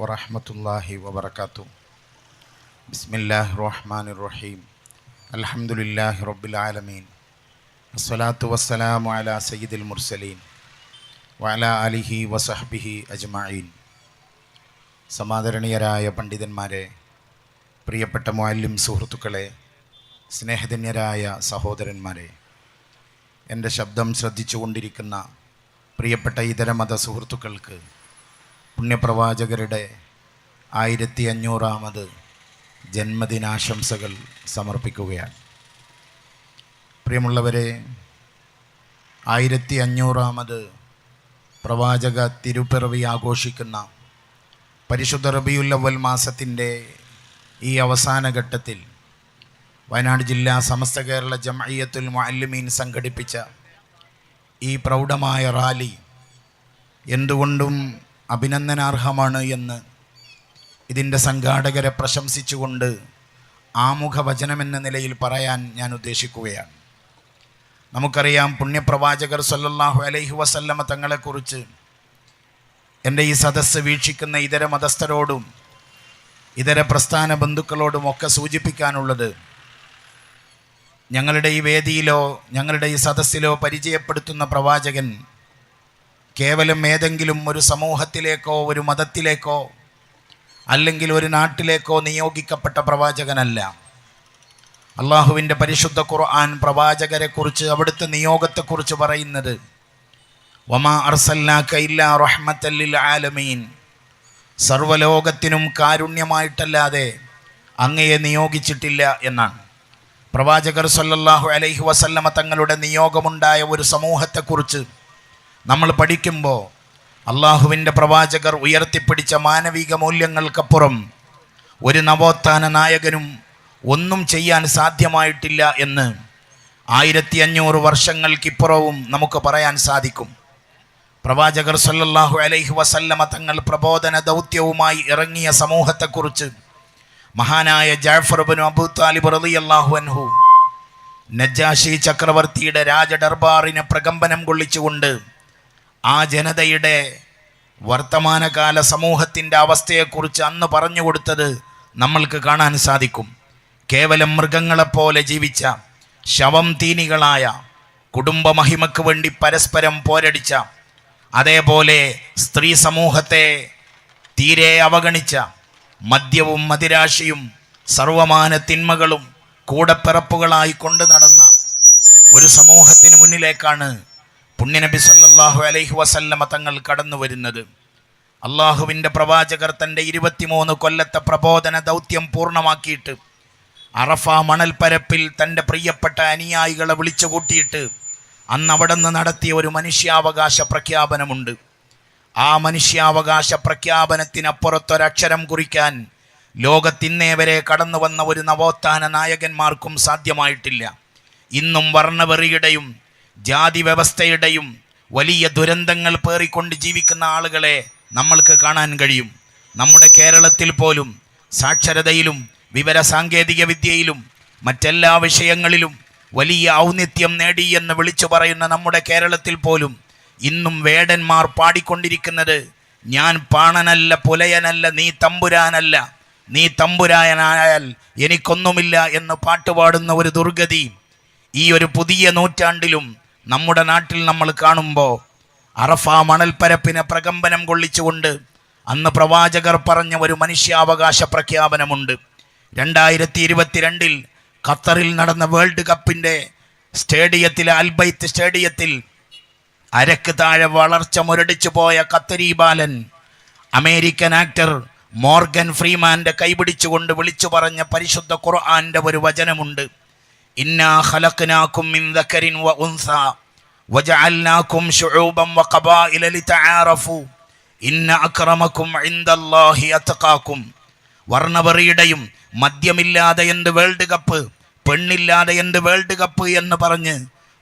വറഹമത്തല്ലാഹി വബർക്കാത്തു ബിസ്മില്ലാഹ് റഹ്മാൻ റഹീം. അൽഹംദുലില്ലാഹി റബ്ബിൽ ആലമീൻ. അസ്സലാത്തു വസ്സലാമു അലാ സയ്യിദുൽ മുർസലീൻ. വഅല അലിഹി വസഹ്ബിഹി അജ്മഈൻ. സമാദരണീയരായ പണ്ഡിതന്മാരെ പ്രിയപ്പെട്ട മുഅല്ലിം സുഹൃത്തുക്കളെ സ്നേഹധന്യരായ സഹോദരന്മാരെ എന്റെ ശബ്ദം ശ്രദ്ധിച്ചുകൊണ്ടിരിക്കുന്ന പ്രിയപ്പെട്ട ഇതര മത സുഹൃത്തുക്കൾക്ക് പുണ്യപ്രവാചകരുടെ ആയിരത്തി അഞ്ഞൂറാമത് ജന്മദിനാശംസകൾ സമർപ്പിക്കുകയാണ്. പ്രിയമുള്ളവരെ ആയിരത്തി അഞ്ഞൂറാമത് പ്രവാചക തിരുപ്പിറവി ആഘോഷിക്കുന്ന പരിശുദ്ധ റബിയുല്ലവൽ മാസത്തിന്റെ ഈ അവസാന ഘട്ടത്തിൽ വയനാട് ജില്ലാ സമസ്ത കേരള ജമയ്യത്തുൽ മുഅല്ലിമീൻ സംഘടിപ്പിച്ച ഈ പ്രൗഢമായ റാലി എന്തുകൊണ്ടും അഭിനന്ദനാർഹമാണ് എന്ന് ഇതിന്റെ സംഘാടകരെ പ്രശംസിച്ചുകൊണ്ട് ആമുഖ വചനമെന്ന നിലയിൽ പറയാൻ ഞാൻ ഉദ്ദേശിക്കുകയാണ്. നമുക്കറിയാം പുണ്യപ്രവാചകർ സല്ലല്ലാഹു അലൈഹി വസല്ലമ തങ്ങളെക്കുറിച്ച് എന്റെ ഈ സദസ്സ് വീക്ഷിക്കുന്ന ഇതര മതസ്ഥരോടും ഇതര പ്രസ്ഥാന ബന്ധുക്കളോടും ഒക്കെ സൂചിപ്പിക്കാനുള്ളത് ഞങ്ങളുടെ ഈ വേദിയിലോ ഞങ്ങളുടെ ഈ സദസ്സിലോ പരിചയപ്പെടുത്തുന്ന പ്രവാചകൻ കേവലം ഏതെങ്കിലും ഒരു സമൂഹത്തിലേക്കോ ഒരു മതത്തിലേക്കോ അല്ലെങ്കിൽ ഒരു നാട്ടിലേക്കോ നിയോഗിക്കപ്പെട്ട പ്രവാചകനല്ല. അള്ളാഹുവിന്റെ പരിശുദ്ധ ഖുർആൻ പ്രവാചകരെക്കുറിച്ച് അവിടുത്തെ നിയോഗത്തെക്കുറിച്ച് പറയുന്നത് വമാ അർസല്ലാക്ക ഇല്ലാ റഹ്മത്തല്ലിൽ ആലമീൻ. സർവലോകത്തിനും കാരുണ്യമായിട്ടല്ലാതെ അങ്ങയെ നിയോഗിച്ചിട്ടില്ല എന്നാണ്. പ്രവാചകർ സല്ലല്ലാഹു അലൈഹി വസല്ലമ തങ്ങളുടെ നിയോഗമുണ്ടായ ഒരു സമൂഹത്തെക്കുറിച്ച് നമ്മൾ പഠിക്കുമ്പോൾ അള്ളാഹുവിന്റെ പ്രവാചകർ ഉയർത്തിപ്പിടിച്ച മാനവിക മൂല്യങ്ങൾക്കപ്പുറം ഒരു നവോത്ഥാന നായകനും ഒന്നും ചെയ്യാൻ സാധ്യമായിട്ടില്ല എന്ന് ആയിരത്തി അഞ്ഞൂറ് വർഷങ്ങൾക്കിപ്പുറവും നമുക്ക് പറയാൻ സാധിക്കും. പ്രവാചകർ സല്ലല്ലാഹു അലൈഹി വസല്ലമ തങ്ങൾ പ്രബോധന ദൗത്യവുമായി ഇറങ്ങിയ സമൂഹത്തെക്കുറിച്ച് മഹാനായ ജാഫർ അബു അബൂ താലിബ് റളിയല്ലാഹു അൻഹു നജാഷി ചക്രവർത്തിയുടെ രാജദർബാറിനെ പ്രകമ്പനം കൊള്ളിച്ചുകൊണ്ട് ആ ജനതയുടെ വർത്തമാനകാല സമൂഹത്തിന്റെ അവസ്ഥയെക്കുറിച്ച് അന്ന് പറഞ്ഞു കൊടുത്തത് നമ്മൾക്ക് കാണാൻ സാധിക്കും. കേവലം മൃഗങ്ങളെപ്പോലെ ജീവിച്ച ശവം തീനികളായ കുടുംബമഹിമയ്ക്ക് വേണ്ടി പരസ്പരം പോരടിച്ച അതേപോലെ സ്ത്രീ സമൂഹത്തെ തീരെ അവഗണിച്ച മദ്യവും മതിരാശിയും സർവമാന തിന്മകളും കൂടപ്പിറപ്പുകളായി കൊണ്ടു നടന്ന ഒരു സമൂഹത്തിന് മുന്നിലേക്കാണ് പുണ്യനബി സല്ലാഹു അലൈഹി വസല്ലമ തങ്ങൾ കടന്നു വരുന്നത് അള്ളാഹുവിന്റെ പ്രവാചകർ തന്റെ ഇരുപത്തിമൂന്ന് കൊല്ലത്തെ പ്രബോധന ദൗത്യം പൂർണമാക്കിയിട്ട് അറഫ മണൽപ്പരപ്പിൽ തന്റെ പ്രിയപ്പെട്ട അനുയായികളെ വിളിച്ചു കൂട്ടിയിട്ട് അന്ന് അവിടെ നിന്ന് നടത്തിയ ഒരു മനുഷ്യാവകാശ പ്രഖ്യാപനമുണ്ട്. ആ മനുഷ്യാവകാശ പ്രഖ്യാപനത്തിനപ്പുറത്തൊരക്ഷരം കുറിക്കാൻ ലോകത്തിന്നേ വരെ കടന്നു വന്ന ഒരു നവോത്ഥാന നായകന്മാർക്കും സാധ്യമായിട്ടില്ല. ഇന്നും വർണവെറിയുടെയും ജാതി വ്യവസ്ഥയുടെയും വലിയ ദുരന്തങ്ങൾ പേറിക്കൊണ്ട് ജീവിക്കുന്ന ആളുകളെ നമ്മൾക്ക് കാണാൻ കഴിയും. നമ്മുടെ കേരളത്തിൽ പോലും സാക്ഷരതയിലും വിവര സാങ്കേതിക വിദ്യയിലും മറ്റെല്ലാ വിഷയങ്ങളിലും വലിയ ഔന്നിത്യം നേടിയെന്ന് വിളിച്ചു പറയുന്ന നമ്മുടെ കേരളത്തിൽ പോലും ഇന്നും വേടന്മാർ പാടിക്കൊണ്ടിരിക്കുന്നത് ഞാൻ പാണനല്ല പുലയനല്ല നീ തമ്പുരാനല്ല. നീ തമ്പുരായനായാൽ എനിക്കൊന്നുമില്ല എന്ന് പാട്ടുപാടുന്ന ഒരു ദുർഗതി ഈ ഒരു പുതിയ നൂറ്റാണ്ടിലും നമ്മുടെ നാട്ടിൽ നമ്മൾ കാണുമ്പോൾ അറഫ മണൽപ്പരപ്പിനെ പ്രകമ്പനം കൊള്ളിച്ചുകൊണ്ട് അന്ന് പ്രവാചകർ പറഞ്ഞ ഒരു മനുഷ്യാവകാശ പ്രഖ്യാപനമുണ്ട്. രണ്ടായിരത്തി ഇരുപത്തിരണ്ടിൽ ഖത്തറിൽ നടന്ന വേൾഡ് കപ്പിന്റെ സ്റ്റേഡിയത്തിലെ അൽബൈത്ത് സ്റ്റേഡിയത്തിൽ അരക്ക് താഴെ വളർച്ച മുരടിച്ചു പോയ കത്തരി ബാലൻ അമേരിക്കൻ ആക്ടർ മോർഗൻ ഫ്രീമാന്റെ കൈപിടിച്ചുകൊണ്ട് വിളിച്ചു പറഞ്ഞ പരിശുദ്ധ ഖുർആന്റെ ഒരു വചനമുണ്ട്. വർണവെറിയുടെയും മദ്യമില്ലാതെ എന്ത് വേൾഡ് കപ്പ് പെണ്ണില്ലാതെ എന്ത് വേൾഡ് കപ്പ് എന്ന് പറഞ്ഞ്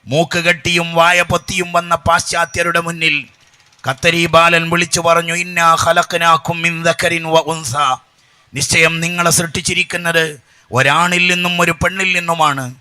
മൂക്ക് കെട്ടിയും വായ പൊത്തിയും വന്ന പാശ്ചാത്യരുടെ മുന്നിൽ കത്തരി ബാലൻ വിളിച്ചു പറഞ്ഞു ഇന്നാ ഹലക്കനാക്കും വ ഉൻസ. നിശ്ചയം നിങ്ങളെ സൃഷ്ടിച്ചിരിക്കുന്നത് ഒരാണിൽ നിന്നും ഒരു പെണ്ണിൽ നിന്നുമാണ്.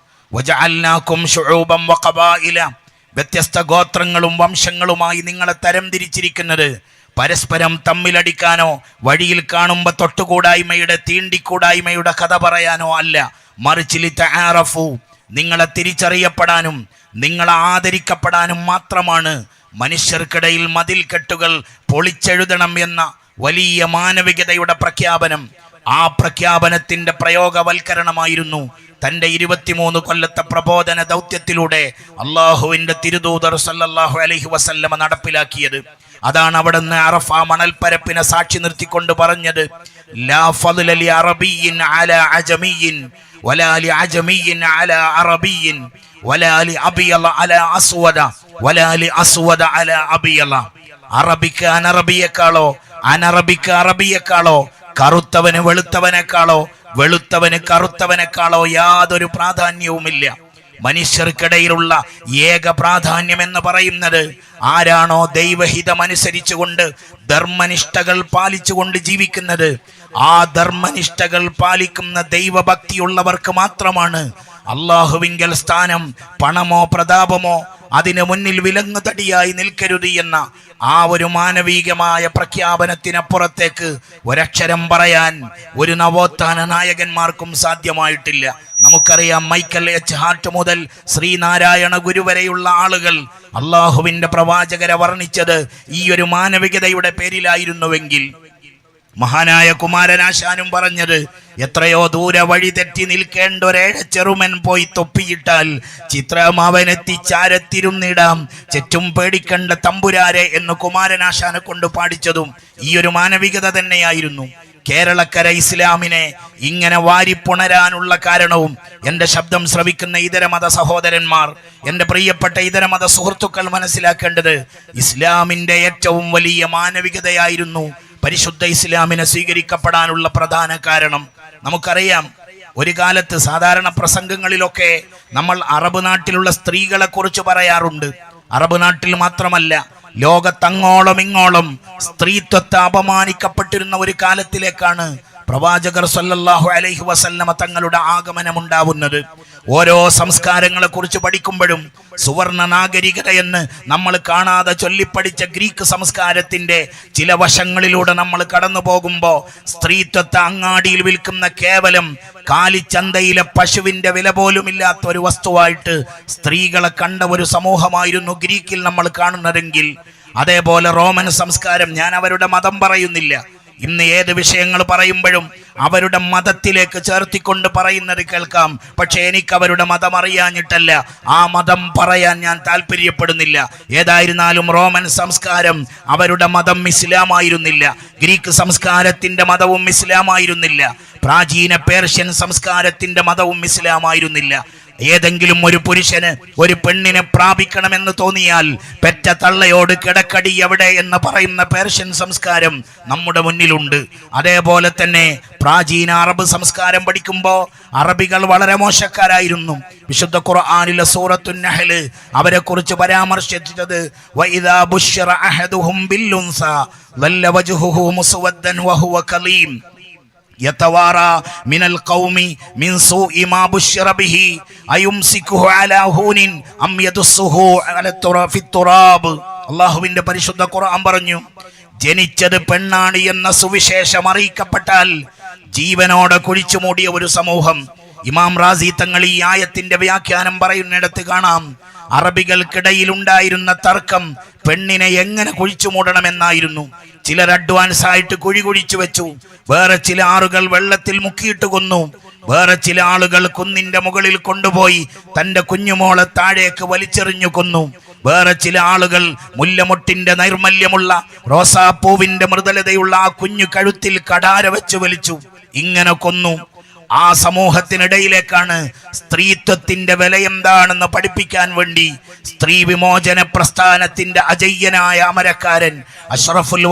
വ്യത്യസ്ത ഗോത്രങ്ങളും വംശങ്ങളുമായി നിങ്ങളെ തരം തിരിച്ചിരിക്കുന്നത്. പരസ്പരം തമ്മിലടിക്കാനോ വഴിയിൽ കാണുമ്പോൾ തൊട്ടുകൂടായ്മയുടെ തീണ്ടിക്കൂടായ്മയുടെ കഥ പറയാനോ അല്ല. മറിച്ച് ലിത്തആറഫു നിങ്ങളെ തിരിച്ചറിയപ്പെടാനും നിങ്ങളെ ആദരിക്കപ്പെടാനും മാത്രമാണ് മനുഷ്യർക്കിടയിൽ മതിൽ കെട്ടുകൾ പൊളിച്ചെഴുതണം എന്ന വലിയ മാനവികതയുടെ പ്രഖ്യാപനം. ആ പ്രഖ്യാപനത്തിന്റെ പ്രയോഗവൽക്കരണമായിരുന്നു തന്റെ ഇരുപത്തിമൂന്ന് കൊല്ലത്തെ പ്രബോധന ദൗത്യത്തിലൂടെ അള്ളാഹുവിന്റെ തിരുദൂതർ സല്ലല്ലാഹു അലഹി വസല്ലമ നടപ്പിലാക്കിയത്. അതാണ് അവിടെ നിന്ന് അറഫ മണൽപ്പരപ്പിനെ സാക്ഷി നിർത്തിക്കൊണ്ട് പറഞ്ഞത് ലാ അസ്വദ അസ്വദ അറബിക്ക് അനറബിയേക്കാളോ അനറബിക്ക് അറബിയേക്കാളോ കറുത്തവന് വെളുത്തവനേക്കാളോ വെളുത്തവന് കറുത്തവനേക്കാളോ യാതൊരു പ്രാധാന്യവുമില്ല. മനുഷ്യർക്കിടയിലുള്ള ഏക പ്രാധാന്യം എന്ന് പറയുന്നത് ആരാണോ ദൈവഹിതമനുസരിച്ചുകൊണ്ട് ധർമ്മനിഷ്ഠകൾ പാലിച്ചുകൊണ്ട് ജീവിക്കുന്നത് ആ ധർമ്മനിഷ്ഠകൾ പാലിക്കുന്ന ദൈവഭക്തിയുള്ളവർക്ക് മാത്രമാണ് അള്ളാഹുവിങ്കൽ സ്ഥാനം പണമോ പ്രതാപമോ അതിനു മുന്നിൽ വിലങ്ങുതടിയായി നിൽക്കരുത് എന്ന ആ ഒരു മാനവികമായ പ്രഖ്യാപനത്തിനപ്പുറത്തേക്ക് ഒരക്ഷരം പറയാൻ ഒരു നവോത്ഥാന നായകന്മാർക്കും സാധ്യമായിട്ടില്ല. നമുക്കറിയാം മൈക്കൽ എച്ച് ഹാർട്ട് മുതൽ ശ്രീനാരായണ ഗുരു വരെയുള്ള ആളുകൾ അള്ളാഹുവിന്റെ പ്രവാചകരെ വർണിച്ചത് ഈ ഒരു മാനവികതയുടെ പേരിലായിരുന്നുവെങ്കിൽ മഹാനായ കുമാരനാശാനും പറഞ്ഞത് എത്രയോ ദൂരെ വഴി തെറ്റി നിൽക്കേണ്ട ഒരേഴ ചെറുമൻ പോയി തൊപ്പിയിട്ടാൽ ചിത്രം അവനെത്തിച്ചാരത്തിരുന്നിടാം ചെറ്റും പേടിക്കണ്ട തമ്പുരാരെ എന്ന് കുമാരനാശാനെ കൊണ്ട് പാടിച്ചതും ഈ ഒരു മാനവികത തന്നെയായിരുന്നു. കേരളക്കര ഇസ്ലാമിനെ ഇങ്ങനെ വാരിപ്പുണരാനുള്ള കാരണവും എന്റെ ശബ്ദം ശ്രവിക്കുന്ന ഇതര മത സഹോദരന്മാർ എന്റെ പ്രിയപ്പെട്ട ഇതര മത സുഹൃത്തുക്കൾ മനസ്സിലാക്കേണ്ടത് ഇസ്ലാമിന്റെ ഏറ്റവും വലിയ മാനവികതയായിരുന്നു പരിശുദ്ധ ഇസ്ലാമിനെ സ്വീകരിക്കപ്പെടാനുള്ള പ്രധാന കാരണം നമുക്കറിയാം ഒരു കാലത്ത് സാധാരണ പ്രസംഗങ്ങളിലൊക്കെ നമ്മൾ അറബ് നാട്ടിലുള്ള സ്ത്രീകളെ കുറിച്ച് പറയാറുണ്ട്. അറബ് നാട്ടിൽ മാത്രമല്ല ലോകത്തങ്ങോളം ഇങ്ങോളം സ്ത്രീത്വത്തെ അപമാനിക്കപ്പെട്ടിരുന്ന ഒരു കാലത്തിലേക്കാണ് പ്രവാചകർ സല്ലല്ലാഹു അലൈഹി വസല്ലമ തങ്ങളുടെ ആഗമനമുണ്ടാവുന്നത്. ഓരോ സംസ്കാരങ്ങളെ കുറിച്ച് പഠിക്കുമ്പോഴും സുവർണ നാഗരികത എന്ന് നമ്മൾ കാണാതെ ചൊല്ലിപ്പടിച്ച ഗ്രീക്ക് സംസ്കാരത്തിന്റെ ചില വശങ്ങളിലൂടെ നമ്മൾ കടന്നു പോകുമ്പോൾ സ്ത്രീത്വത്തെ അങ്ങാടിയിൽ വിൽക്കുന്ന കേവലം കാലിച്ചന്തയിലെ പശുവിന്റെ വില പോലുമില്ലാത്ത ഒരു വസ്തുവായിട്ട് സ്ത്രീകളെ കണ്ട ഒരു സമൂഹമായിരുന്നു ഗ്രീക്കിൽ നമ്മൾ കാണുന്നതെങ്കിൽ അതേപോലെ റോമൻ സംസ്കാരം ഞാൻ അവരുടെ മതം പറയുന്നില്ല. ഇന്ന് ഏത് വിഷയങ്ങൾ പറയുമ്പോഴും അവരുടെ മതത്തിലേക്ക് ചേർത്തിക്കൊണ്ട് പറയുന്നത് കേൾക്കാം. പക്ഷെ എനിക്ക് അവരുടെ മതം അറിയാഞ്ഞിട്ടല്ല. ആ മതം പറയാൻ ഞാൻ താല്പര്യപ്പെടുന്നില്ല. ഏതായിരുന്നാലും റോമൻ സംസ്കാരം അവരുടെ മതം ഇസ്ലാമായിരുന്നില്ല. ഗ്രീക്ക് സംസ്കാരത്തിന്റെ മതവും ഇസ്ലാമായിരുന്നില്ല. പ്രാചീന പേർഷ്യൻ സംസ്കാരത്തിന്റെ മതവും ഇസ്ലാമായിരുന്നില്ല. ഏതെങ്കിലും ഒരു പുരുഷന് ഒരു പെണ്ണിനെ പ്രാപിക്കണമെന്ന് തോന്നിയാൽ പെറ്റ തള്ളയോട് കിടക്കടി എവിടെ എന്ന് പറയുന്ന പേർഷ്യൻ സംസ്കാരം നമ്മുടെ മുന്നിലുണ്ട്. അതേപോലെ തന്നെ പ്രാചീന അറബ് സംസ്കാരം പഠിക്കുമ്പോൾ അറബികൾ വളരെ മോശക്കാരായിരുന്നു. വിശുദ്ധ ഖുർആാനിലെ സൂറത്തു നഹൽ അവരെ കുറിച്ച് പരാമർശിച്ചത് വഇദാ يتوارى من القوم من سوء ما بشر به أيمسكه على هون أم يدسه على التراب في التراب അള്ളാഹുവിന്റെ പരിശുദ്ധ ഖുർആൻ പറഞ്ഞു ജനിച്ചത് പെണ്ണാണ് എന്ന സുവിശേഷം അറിയിക്കപ്പെട്ടാൽ ജീവനോടെ കുഴിച്ചു മൂടിയ ഒരു സമൂഹം ഇമാം റാസി തങ്ങൾ ഈ ആയത്തിന്റെ വ്യാഖ്യാനം പറയുന്നിടത്ത് കാണാം. അറബികൾക്കിടയിൽ ഉണ്ടായിരുന്ന തർക്കം പെണ്ണിനെ എങ്ങനെ കുഴിച്ചു മൂടണമെന്നായിരുന്നു. ചിലർ അഡ്വാൻസ് ആയിട്ട് കുഴി കുഴിച്ചു വെച്ചു. വേറെ ചില ആളുകൾ വെള്ളത്തിൽ മുക്കിയിട്ട് കൊന്നു. വേറെ ചില ആളുകൾ കുന്നിന്റെ മുകളിൽ കൊണ്ടുപോയി തന്റെ കുഞ്ഞുമോളെ താഴേക്ക് വലിച്ചെറിഞ്ഞു കൊന്നു. വേറെ ചില ആളുകൾ മുല്ലമൊട്ടിന്റെ നൈർമല്യമുള്ള റോസാപ്പൂവിന്റെ മൃദുലതയുള്ള ആ കുഞ്ഞു കഴുത്തിൽ കടാര വെച്ച് വലിച്ചു. ഇങ്ങനെ കൊന്നു. ആ സമൂഹത്തിനിടയിലേക്കാണ് സ്ത്രീത്വത്തിന്റെ വില എന്താണെന്ന് പഠിപ്പിക്കാൻ വേണ്ടി സ്ത്രീ വിമോചന പ്രസ്ഥാനത്തിന്റെ അജയ്യനായ അമരക്കാരൻ അഷ്റഫുൽ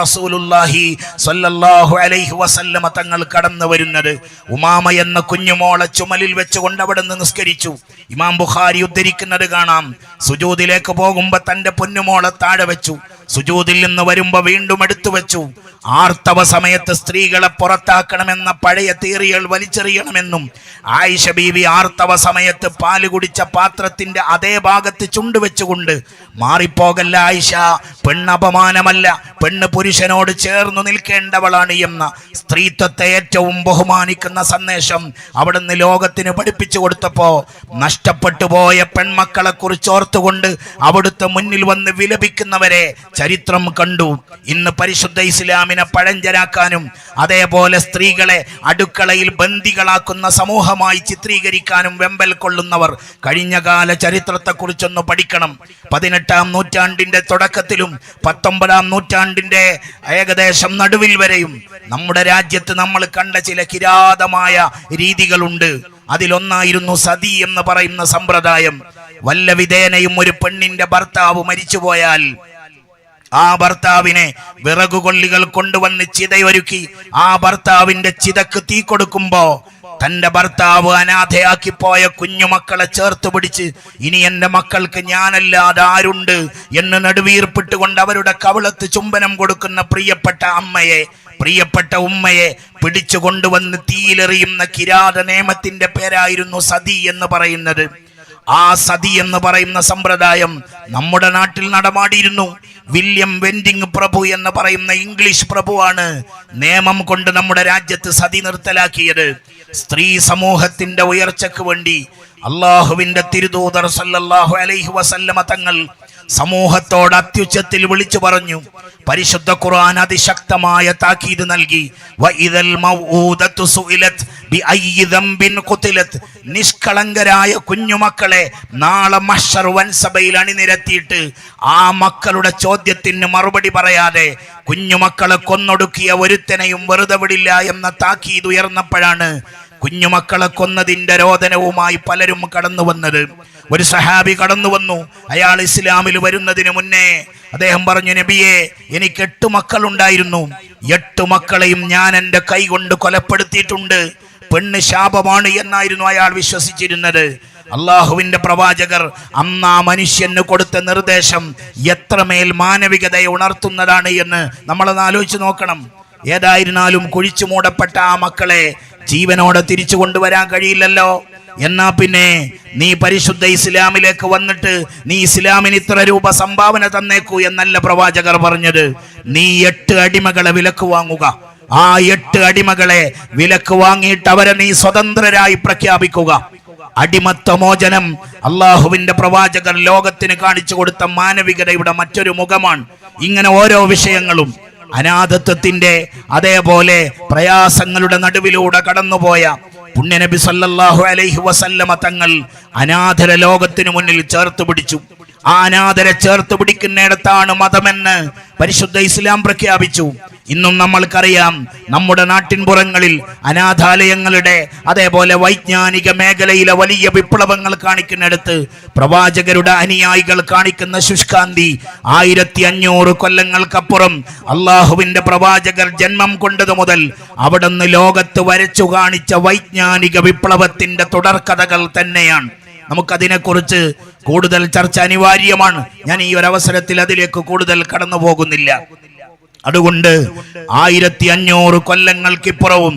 റസൂലുള്ളാഹി സ്വല്ലല്ലാഹു അലൈഹി വസല്ലമ തങ്ങൾ കടന്നു വരുന്നത്. ഉമാമ എന്ന കുഞ്ഞുമോളെ ചുമലിൽ വെച്ചുകൊണ്ട് നിന്ന് നിസ്കരിച്ചു. ഇമാം ബുഖാരി ഉദ്ധരിക്കുന്നത് കാണാം. സുജൂദിലേക്ക് പോകുമ്പോ തന്റെ പൊന്നുമോളെ താഴെ വെച്ചു. സുജൂതിൽ നിന്ന് വരുമ്പോ വീണ്ടും എടുത്തു വെച്ചു. ആർത്തവ സമയത്ത് സ്ത്രീകളെ പുറത്താക്കണമെന്ന പഴയ തീറികൾ വലിച്ചെറിയണമെന്നും ആയിഷ ബീവി ആർത്തവ സമയത്ത് പാൽ കുടിച്ച പാത്രത്തിന്റെ അതേ ഭാഗത്ത് ചുണ്ടുവെച്ചുകൊണ്ട് മാറിപ്പോകല്ല ആയിഷ പെണ്ണ് അപമാനമല്ല പെണ്ണ് പുരുഷനോട് ചേർന്നു നിൽക്കേണ്ടവളാണ് എന്ന സ്ത്രീത്വത്തെ ഏറ്റവും ബഹുമാനിക്കുന്ന സന്ദേശം അവിടുന്ന് ലോകത്തിന് പഠിപ്പിച്ചു കൊടുത്തപ്പോ നഷ്ടപ്പെട്ടു പോയ പെൺമക്കളെ കുറിച്ച് ഓർത്തുകൊണ്ട് അവിടുത്തെ മുന്നിൽ വന്ന് വിലപിക്കുന്നവരെ ചരിത്രം കണ്ടു. ഇന്ന് പരിശുദ്ധ ഇസ്ലാമിനെ പഴഞ്ചരാക്കാനും അതേപോലെ സ്ത്രീകളെ അടുക്കളയിൽ ബന്ദികളാക്കുന്ന സമൂഹമായി ചിത്രീകരിക്കാനും വെമ്പൽ കൊള്ളുന്നവർ കഴിഞ്ഞകാല ചരിത്രത്തെക്കുറിച്ചൊന്ന് പഠിക്കണം. പതിനെട്ടാം നൂറ്റാണ്ടിന്റെ തുടക്കത്തിലും പത്തൊമ്പതാം നൂറ്റാണ്ടിന്റെ ഏകദേശം നടുവിൽ വരെയും നമ്മുടെ രാജ്യത്ത് നമ്മൾ കണ്ട ചില കിരാതമായ രീതികളുണ്ട്. അതിലൊന്നായിരുന്നു സതി എന്ന് പറയുന്ന സമ്പ്രദായം. വല്ല വിധേനയും ഒരു പെണ്ണിന്റെ ഭർത്താവ് മരിച്ചുപോയാൽ ആ ഭർത്താവിനെ വിറകുകൊള്ളികൾ കൊണ്ടുവന്ന് ചിതയൊരുക്കി ആ ഭർത്താവിന്റെ ചിതക്ക് തീ കൊടുക്കുമ്പോ തന്റെ ഭർത്താവ് അനാഥയാക്കി പോയ കുഞ്ഞുമക്കളെ ചേർത്ത് പിടിച്ച് ഇനി എന്റെ മക്കൾക്ക് ഞാനല്ലാതെ ആരുണ്ട്? എന്ന് നെടുവീർപ്പിട്ടുകൊണ്ട് അവരുടെ കവളത്ത് ചുംബനം കൊടുക്കുന്ന പ്രിയപ്പെട്ട അമ്മയെ പ്രിയപ്പെട്ട ഉമ്മയെ പിടിച്ചു കൊണ്ടുവന്ന് തീയിലെറിയുന്ന കിരാത നിയമത്തിന്റെ പേരായിരുന്നു സതി എന്ന് പറയുന്നത്. ആ സതി എന്ന് പറയുന്ന സമ്പ്രദായം നമ്മുടെ നാട്ടിൽ നടമാടിയിരുന്നു. വില്യം വെൻഡിങ് പ്രഭു എന്ന് പറയുന്ന ഇംഗ്ലീഷ് പ്രഭുവാണ് നിയമം കൊണ്ട് നമ്മുടെ രാജ്യത്ത് സതി നിർത്തലാക്കിയത്. സ്ത്രീ സമൂഹത്തിന്റെ ഉയർച്ചയ്ക്ക് വേണ്ടി അള്ളാഹുവിന്റെ തിരുദൂതർ സല്ലല്ലാഹു അലൈഹി വസല്ലമ തങ്ങൾ സമൂഹത്തോട് അത്യുച്ചത്തിൽ വിളിച്ചു പറഞ്ഞു. പരിശുദ്ധ ഖുർആൻ അതിശക്തമായ താക്കീത് നൽകി. നിഷ്കളങ്കരായ കുഞ്ഞുമക്കളെ നാളെ മഹ്ശർ വൻസഭയിൽ അണിനിരത്തിയിട്ട് ആ മക്കളുടെ ചോദ്യത്തിന് മറുപടി പറയാതെ കുഞ്ഞുമക്കളെ കൊന്നൊടുക്കിയ ഒരുത്തനെയും വെറുതെ വിടില്ല എന്ന താക്കീത് ഉയർന്നപ്പോഴാണ് കുഞ്ഞുമക്കളെ കൊന്നതിന്റെ രോദനവുമായി പലരും കടന്നു വന്നത് ഒരു സഹാബി കടന്നു വന്നു. അയാൾ ഇസ്ലാമിൽ വരുന്നതിന് മുന്നേ അദ്ദേഹം പറഞ്ഞു നബിയെ എനിക്ക് എട്ട് മക്കളുണ്ടായിരുന്നു. എട്ട് മക്കളെയും ഞാൻ എന്റെ കൈ കൊണ്ട് കൊലപ്പെടുത്തിയിട്ടുണ്ട്. പെണ്ണ് ശാപമാണ് എന്നായിരുന്നു അയാൾ വിശ്വസിച്ചിരുന്നത്. അള്ളാഹുവിന്റെ പ്രവാചകർ അന്ന് ആ മനുഷ്യന് കൊടുത്ത നിർദ്ദേശം എത്രമേൽ മാനവികതയെ ഉണർത്തുന്നതാണ് എന്ന് നമ്മൾ നമ്മളൊന്ന് ആലോചിച്ച് നോക്കണം. ഏതായിരുന്നാലും കുഴിച്ചു മൂടപ്പെട്ട ആ മക്കളെ ജീവനോടെ തിരിച്ചു കൊണ്ടുവരാൻ കഴിയില്ലല്ലോ. എന്നാ പിന്നെ നീ പരിശുദ്ധ ഇസ്ലാമിലേക്ക് വന്നിട്ട് നീ ഇസ്ലാമിന് ഇത്ര രൂപ സംഭാവന തന്നേക്കൂ എന്നല്ല പ്രവാചകർ പറഞ്ഞത്. നീ എട്ട് അടിമകളെ വിലക്ക് വാങ്ങുക. ആ എട്ട് അടിമകളെ വിലക്ക് വാങ്ങിയിട്ട് അവരെ നീ സ്വതന്ത്രരായി പ്രഖ്യാപിക്കുക. അടിമത്വമോചനം അള്ളാഹുവിന്റെ പ്രവാചകർ ലോകത്തിന് കാണിച്ചു കൊടുത്ത മാനവികതയുടെ മറ്റൊരു മുഖമാണ് ഇങ്ങനെ ഓരോ വിഷയങ്ങളും. അനാഥത്വത്തിന്റെ അതേപോലെ പ്രയാസങ്ങളുടെ നടുവിലൂടെ കടന്നുപോയ പുണ്യനബി സല്ലല്ലാഹു അലൈഹി വസല്ലമ തങ്ങൾ അനാഥര ലോകത്തിനു മുന്നിൽ ചേർത്ത് പിടിച്ചു. ആ അനാഥരെ ചേർത്ത് പിടിക്കുന്നിടത്താണ് മതമെന്ന് പരിശുദ്ധ ഇസ്ലാം പ്രഖ്യാപിച്ചു. ഇന്നും നമ്മൾക്കറിയാം നമ്മുടെ നാട്ടിൻപുറങ്ങളിൽ അനാഥാലയങ്ങളുടെ അതേപോലെ വൈജ്ഞാനിക മേഖലയിലെ വലിയ വിപ്ലവങ്ങൾ കാണിക്കുന്നിടത്ത് പ്രവാചകരുടെ അനുയായികൾ കാണിക്കുന്ന ശുഷ്കാന്തി ആയിരത്തി അഞ്ഞൂറ് കൊല്ലങ്ങൾക്കപ്പുറം അള്ളാഹുവിന്റെ പ്രവാചകർ ജന്മം കൊണ്ടതു മുതൽ അവിടുന്ന് ലോകത്ത് വരച്ചു കാണിച്ച വൈജ്ഞാനിക വിപ്ലവത്തിന്റെ തുടർക്കഥകൾ തന്നെയാണ്. നമുക്കതിനെക്കുറിച്ച് കൂടുതൽ ചർച്ച അനിവാര്യമാണ്. ഞാൻ ഈ ഒരു അവസരത്തിൽ അതിലേക്ക് കൂടുതൽ കടന്നു പോകുന്നില്ല അതുകൊണ്ട് ആയിരത്തി അഞ്ഞൂറ് കൊല്ലങ്ങൾക്കിപ്പുറവും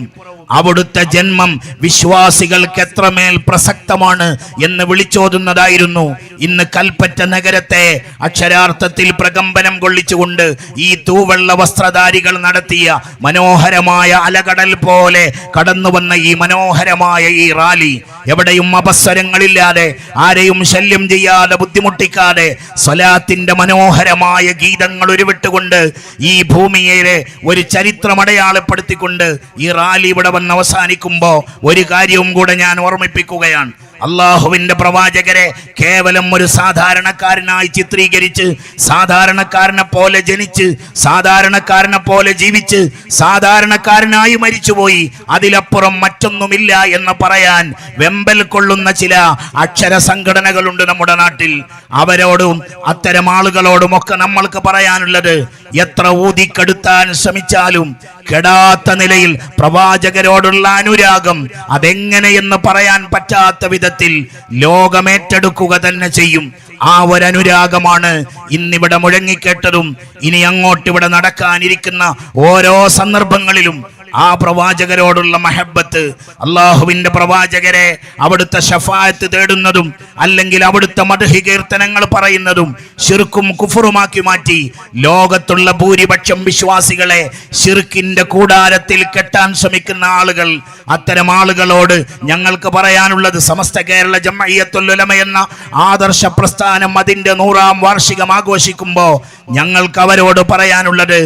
അവിടുത്തെ ജന്മം വിശ്വാസികൾക്ക് എത്രമേൽ പ്രസക്തമാണ് എന്ന് വിളിച്ചോതുന്നതായിരുന്നു. ഇന്ന് കൽപ്പറ്റ നഗരത്തെ അക്ഷരാർത്ഥത്തിൽ പ്രകമ്പനം കൊള്ളിച്ചുകൊണ്ട് ഈ തൂവെള്ള വസ്ത്രധാരികൾ നടത്തിയ മനോഹരമായ അലകടൽ പോലെ കടന്നു വന്ന ഈ മനോഹരമായ ഈ റാലി എവിടെയും അപസ്വരങ്ങളില്ലാതെ ആരെയും ശല്യം ചെയ്യാതെ ബുദ്ധിമുട്ടിക്കാതെ സ്വലാത്തിന്റെ മനോഹരമായ ഗീതങ്ങൾ ഉരുവിട്ടുകൊണ്ട് ഈ ഭൂമിയെ ഒരു ചരിത്രം അടയാളപ്പെടുത്തിക്കൊണ്ട് ഈ റാലി ഇവിടെ വന്ന് അവസാനിക്കുമ്പോൾ ഒരു കാര്യവും കൂടെ ഞാൻ ഓർമ്മിപ്പിക്കുകയാണ്. അള്ളാഹുവിന്റെ പ്രവാചകരെ കേവലം ഒരു സാധാരണക്കാരനായി ചിത്രീകരിച്ച് സാധാരണക്കാരനെ പോലെ ജനിച്ച് സാധാരണക്കാരനെ പോലെ ജീവിച്ച് സാധാരണക്കാരനായി മരിച്ചുപോയി അതിലപ്പുറം മറ്റൊന്നുമില്ല എന്ന് പറയാൻ വെമ്പൽ കൊള്ളുന്ന ചില അക്ഷര സംഘടനകളുണ്ട് നമ്മുടെ നാട്ടിൽ. അവരോടും അത്തരം ആളുകളോടും ഒക്കെ നമ്മൾക്ക് പറയാനുള്ളത് എത്ര ഊതിക്കെടുത്താൻ ശ്രമിച്ചാലും കെടാത്ത നിലയിൽ പ്രവാചകരോടുള്ള അനുരാഗം അതെങ്ങനെയെന്ന് പറയാൻ പറ്റാത്ത വിധത്തിൽ ലോകമേറ്റെടുക്കുക തന്നെ ചെയ്യും. ആ ഒരു അനുരാഗമാണ് ഇന്നിവിടെ മുഴങ്ങിക്കേട്ടതും ഇനി അങ്ങോട്ട് ഇവിടെ നടക്കാനിരിക്കുന്ന ഓരോ സന്ദർഭങ്ങളിലും ആ പ്രവാചകരോടുള്ള മഹബത്ത് അള്ളാഹുവിന്റെ പ്രവാചകരെ അവിടുത്തെ ഷഫായത്ത് തേടുന്നതും അല്ലെങ്കിൽ അവിടുത്തെ മധുഹി കീർത്തനങ്ങൾ പറയുന്നതും ശിർക്കും കുഫറുമാക്കി മാറ്റി ലോകത്തുള്ള ഭൂരിപക്ഷം വിശ്വാസികളെ ഷിർക്കിന്റെ കൂടാരത്തിൽ കെട്ടാൻ ശ്രമിക്കുന്ന ആളുകൾ അത്തരം ആളുകളോട് ഞങ്ങൾക്ക് പറയാനുള്ളത് സമസ്ത കേരള ജമ്മയ്യത്തുലമ എന്ന ആദർശ പ്രസ്ഥാനം അതിന്റെ നൂറാം വാർഷികം ആഘോഷിക്കുമ്പോൾ ഞങ്ങൾക്ക് അവരോട് പറയാനുള്ളത്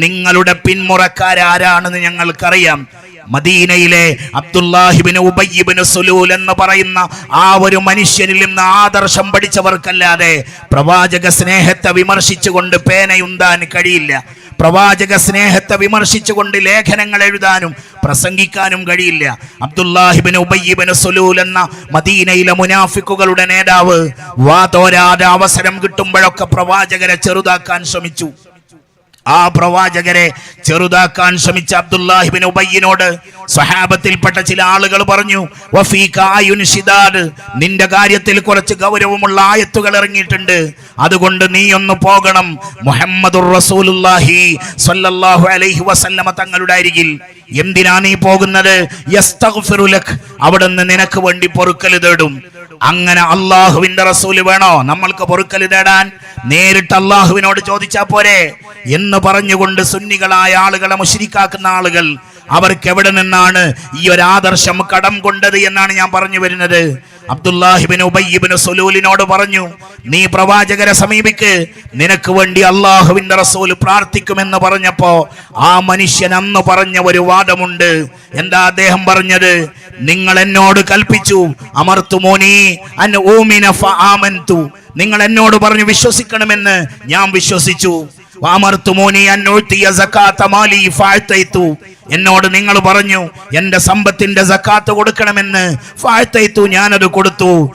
നിങ്ങളുടെ പിന്മുറക്കാരാരാണെന്ന് ഞങ്ങൾക്കറിയാം മദീനയിലെ അബ്ദുല്ലാഹിബിന് ഉബയ്യബിന് സുലൂൽ എന്ന് പറയുന്ന ആ ഒരു മനുഷ്യനിൽ നിന്ന് ആദർശം പഠിച്ചവർക്കല്ലാതെ പ്രവാചക സ്നേഹത്തെ വിമർശിച്ചുകൊണ്ട് പേനയുണ്ടാൻ കഴിയില്ല. പ്രവാചക സ്നേഹത്തെ വിമർശിച്ചുകൊണ്ട് ലേഖനങ്ങൾ എഴുതാനും പ്രസംഗിക്കാനും കഴിയില്ല. അബ്ദുല്ലാഹിബിന് ഉബയ്യബിന് സുലൂൽ എന്ന മദീനയിലെ മുനാഫിക്കുകളുടെ നേതാവ് വാതോരാതെ അവസരം കിട്ടുമ്പോഴൊക്കെ പ്രവാചകരെ ചെറുതാക്കാൻ ശ്രമിച്ചു. ആ പ്രവാചകരെ ചെറുതാക്കാൻ ശ്രമിച്ച അബ്ദുല്ലാഹിബിൻ ഉബയ്യനോട് സഹാബത്തിൽപ്പെട്ട ചില ആളുകൾ പറഞ്ഞു. നിന്റെ കാര്യത്തിൽ കുറച്ച് ഗൗരവമുള്ള ആയത്തുകൾ ഇറങ്ങിയിട്ടുണ്ട്. അതുകൊണ്ട് നീ ഒന്ന് പോകണം. സ്വല്ലല്ലാഹു അലൈഹി വസല്ലമ തങ്ങളുടെ അരികിൽ. എന്തിനാ നീ പോകുന്നത്? അവിടുന്ന് നിനക്ക് വേണ്ടി പൊറുക്കൽ തേടും. അങ്ങനെ അള്ളാഹുവിന്റെ റസൂൽ വേണോ? നമ്മൾക്ക് പൊറുക്കൽ തേടാൻ നേരിട്ട് അള്ളാഹുവിനോട് ചോദിച്ചാ പോരെ. എന്ന് പറഞ്ഞുകൊണ്ട് സുന്നികളായ ആളുകളെ മുഷിരിക്കാക്കുന്ന ആളുകൾ അവർക്ക് എവിടെ നിന്നാണ് ഈ ഒരു ആദർശം കടം കൊണ്ടത് എന്നാണ് ഞാൻ പറഞ്ഞു വരുന്നത്. അബ്ദുല്ലാഹിബിന് ഉബയ്യബിന് സുലൂലിനോട് പറഞ്ഞു നീ പ്രവാചകരെ സമീപിക്ക്. നിനക്ക് വേണ്ടി അള്ളാഹുവിന്റെ റസൂൽ പ്രാർത്ഥിക്കുമെന്ന് പറഞ്ഞപ്പോ ആ മനുഷ്യൻ അന്ന് പറഞ്ഞ ഒരു വാദമുണ്ട്. എന്താ അദ്ദേഹം പറഞ്ഞത്? നിങ്ങൾ എന്നോട് കൽപ്പിച്ചു. ഊമിന ഫആമൻതു നിങ്ങൾ എന്നോട് പറഞ്ഞു വിശ്വസിക്കണമെന്ന് ഞാൻ വിശ്വസിച്ചു. എന്നോട് നിങ്ങൾ പറഞ്ഞു എന്റെ സമ്പത്തിന്റെ സക്കാത്ത് കൊടുക്കണമെന്ന് ഫാഴ്ത്തൈത്തു ഞാനത് കൊടുത്തു.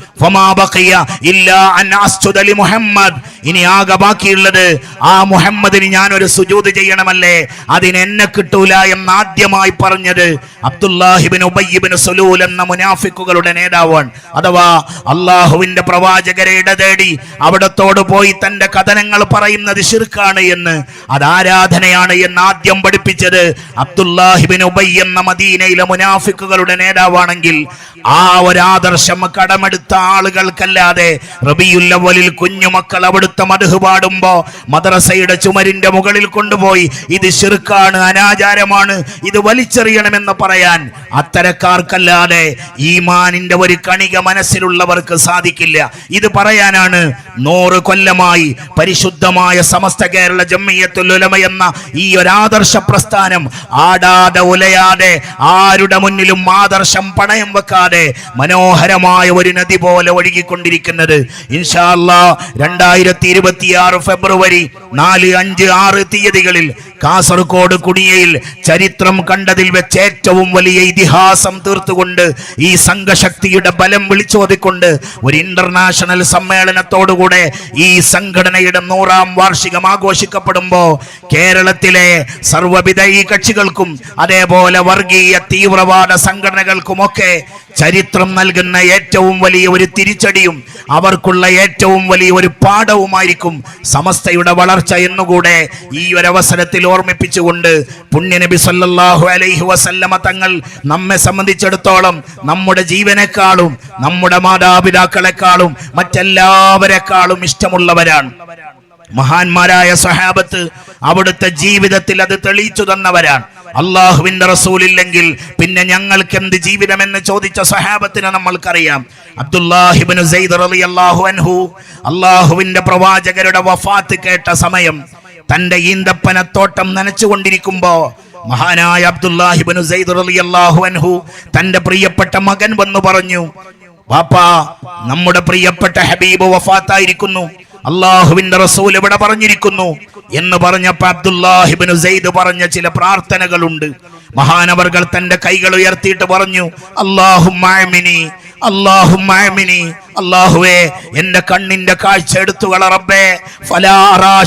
മുഹമ്മദ്. ഇനി ആകെ ബാക്കിയുള്ളത് ആ മുഹമ്മദിന് ഞാനൊരു സുജൂത് ചെയ്യണമല്ലേ? അതിന് എന്നെ കിട്ടൂല എന്ന് ആദ്യമായി പറഞ്ഞത് അബ്ദുല്ലാഹിബിൻ ഉബയ്യബിൻ സുലൂൽ എന്ന മുനാഫിക്കുകളുടെ നേതാവാണ്. അഥവാ അള്ളാഹുവിന്റെ പ്രവാചകരെ ഇടതേടി അവിടത്തോട് പോയി തന്റെ കഥനങ്ങൾ പറയുന്നത് ശിർക്കാണ് എന്ന്. അത് ആരാധനയാണ് എന്ന് ആദ്യം പഠിപ്പിച്ചത്. അബ്ദുല്ലാഹിബിൻ ഉബൈ എന്ന മദീനയിലെ മുനാഫിക്കുകളുടെ നേതാവാണെങ്കിൽ ആ ഒരു ആദർശം കടമെടുത്ത ആളുകൾക്കല്ലാതെ റബിയുല്ലവലിൽ കുഞ്ഞുമക്കൾ അവിടുത്തെ മധു പാടുമ്പോ മദ്രസയുടെ ചുമരിന്റെ മുകളിൽ കൊണ്ടുപോയി ഇത് ശിർക്കാണ് അനാചാരമാണ് ഇത് വലിച്ചെറിയണമെന്ന് പറയാൻ അത്തരക്കാർക്കല്ലാതെ ഈമാനിന്റെ ഒരു കണിക മനസ്സിലുള്ളവർക്ക് സാധിക്കില്ല. ഇത് പറയാനാണ് നൂറ് കൊല്ലമായി പരിശുദ്ധമായ സമസ്ത കേരള ജമ്മിയത്തുൽ ഉലമ എന്ന ഈ ഒരു ആദർശ പ്രസ്ഥാനം ആടാതെ ഉലയാതെ ആരുടെ മുന്നിലും ആദർശം പണയം വെക്കാതെ മനോഹരമായ ഒരു നദി പോലെ ഒഴുകിക്കൊണ്ടിരിക്കുന്നത്. ഇൻഷാല്ലാ രണ്ടായിരത്തി ഇരുപത്തിയാറ് ഫെബ്രുവരി നാല് അഞ്ച് ആറ് തീയതികളിൽ കാസർഗോഡ് കുടിയയിൽ ചരിത്രം കണ്ടതിൽ വെച്ച് ഏറ്റവും വലിയ ഇതിഹാസം തീർത്തുകൊണ്ട് ഈ സംഘശക്തിയുടെ ബലം വിളിച്ചോതിക്കൊണ്ട് ഒരു ഇന്റർനാഷണൽ സമ്മേളനത്തോടുകൂടെ ഈ സംഘടനയുടെ നൂറാം വാർഷികം ആഘോഷിക്കപ്പെടുമ്പോ കേരളത്തിലെ സർവവിധ ഈ കക്ഷികൾക്കും അതേപോലെ വർഗീയ തീവ്രവാദ സംഘടനകൾക്കുമൊക്കെ ചരിത്രം നൽകുന്ന ഏറ്റവും വലിയ ഒരു തിരിച്ചടിയും അവർക്കുള്ള ഏറ്റവും വലിയ ഒരു പാഠവുമായിരിക്കും സമസ്തയുടെ വളർച്ച എന്നുകൂടെ ഈ ഒരു അവസരത്തിൽ ഓർമ്മിപ്പിച്ചുകൊണ്ട് പുണ്യനബി സല്ലാഹു അലൈഹി വസല്ലമ തങ്ങൾ നമ്മെ സംബന്ധിച്ചിടത്തോളം നമ്മുടെ ജീവനേക്കാളും നമ്മുടെ മാതാപിതാക്കളെക്കാളും മറ്റെല്ലാവരെക്കാളും ഇഷ്ടമുള്ളവരാണ്. മഹാന്മാരായ സഹാബത്ത് അവിടുത്തെ ജീവിതത്തിൽ അത് തെളിയിച്ചു തന്നവരാണ്. അള്ളാഹുവിന്റെ റസൂലില്ലെങ്കിൽ പിന്നെ ഞങ്ങൾക്ക് എന്ത് ജീവിതം എന്ന് ചോദിച്ച സഹാബത്തിനെ നമ്മൾക്കറിയാം. അബ്ദുല്ലാഹിബിന് റളിയല്ലാഹു അൻഹു അള്ളാഹുവിന്റെ പ്രവാചകരുടെ വഫാത്ത് കേട്ട സമയം തന്റെ ഈന്തപ്പനത്തോട്ടം നനച്ചുകൊണ്ടിരിക്കുമ്പോ മഹാനായ അബ്ദുല്ലാഹിബിന് റളിയല്ലാഹു അൻഹു തന്റെ പ്രിയപ്പെട്ട മകൻ വന്നു പറഞ്ഞു വാപ്പാ നമ്മുടെ പ്രിയപ്പെട്ട ഹബീബ് വഫാത്തായിരിക്കുന്നു. അള്ളാഹുവിന്റെ റസൂൽ ഇവിടെ പറഞ്ഞിരിക്കുന്നു എന്ന് പറഞ്ഞപ്പോ അബ്ദുല്ലാഹിബിന് സെയ്ദ് പറഞ്ഞ ചില പ്രാർത്ഥനകളുണ്ട്. മഹാനവർകൾ തന്റെ കൈകൾ ഉയർത്തിയിട്ട് പറഞ്ഞു അള്ളാഹുമാമിനി അള്ളാഹുമാമിനി അള്ളാഹുവേ എന്റെ കണ്ണിന്റെ കാഴ്ച എടുത്തു റബ്ബേ. ഫലാ അറാ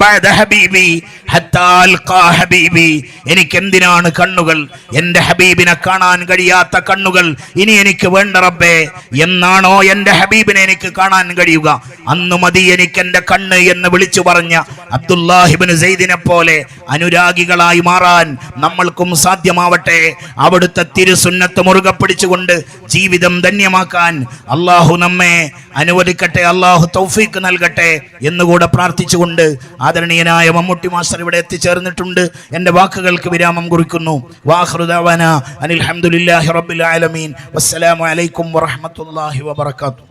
ബഅദ ഹബീബി. ഹത്താ അൽഖാ ഹബീബി. എനിക്ക് എന്തിനാണ് കണ്ണുകൾ? എന്റെ ഹബീബിനെ കാണാൻ കഴിയാത്ത കണ്ണുകൾ ഇനി എനിക്ക് വേണ്ട റബ്ബേ. എന്നാണോ എന്റെ ഹബീബിനെ എനിക്ക് കാണാൻ കഴിയുക? അന്ന് മതി എനിക്ക് എന്റെ കണ്ണ് എന്ന് വിളിച്ചു പറഞ്ഞ അബ്ദുല്ലാഹിബിന് സെയ്ദിനെ പോലെ അനുരാഗികളായി മാറാൻ നമ്മൾക്കും സാധ്യമാവട്ടെ. അവിടുത്തെ തിരുസുന്നത്ത് മുറുകെ പിടിച്ചുകൊണ്ട് ജീവിതം ധന്യമാക്കാൻ അള്ളാഹു നമ്മെ അനുവദിക്കട്ടെ അള്ളാഹു തൗഫീക്ക് നൽകട്ടെ എന്നുകൂടെ പ്രാർത്ഥിച്ചുകൊണ്ട് ആദരണീയനായ മമ്മൂട്ടി മാസ്റ്റർ ഇവിടെ എത്തിച്ചേർന്നിട്ടുണ്ട്. എന്റെ വാക്കുകൾക്ക് വിരാമം കുറിക്കുന്നു. വാഹൃദാവന അനിൽ ഹംദുലില്ലാഹി റബ്ബിൽ ആലമീൻ. വസ്സലാമു അലൈക്കും വറഹ്മത്തുള്ളാഹി വബറകാതുഹു.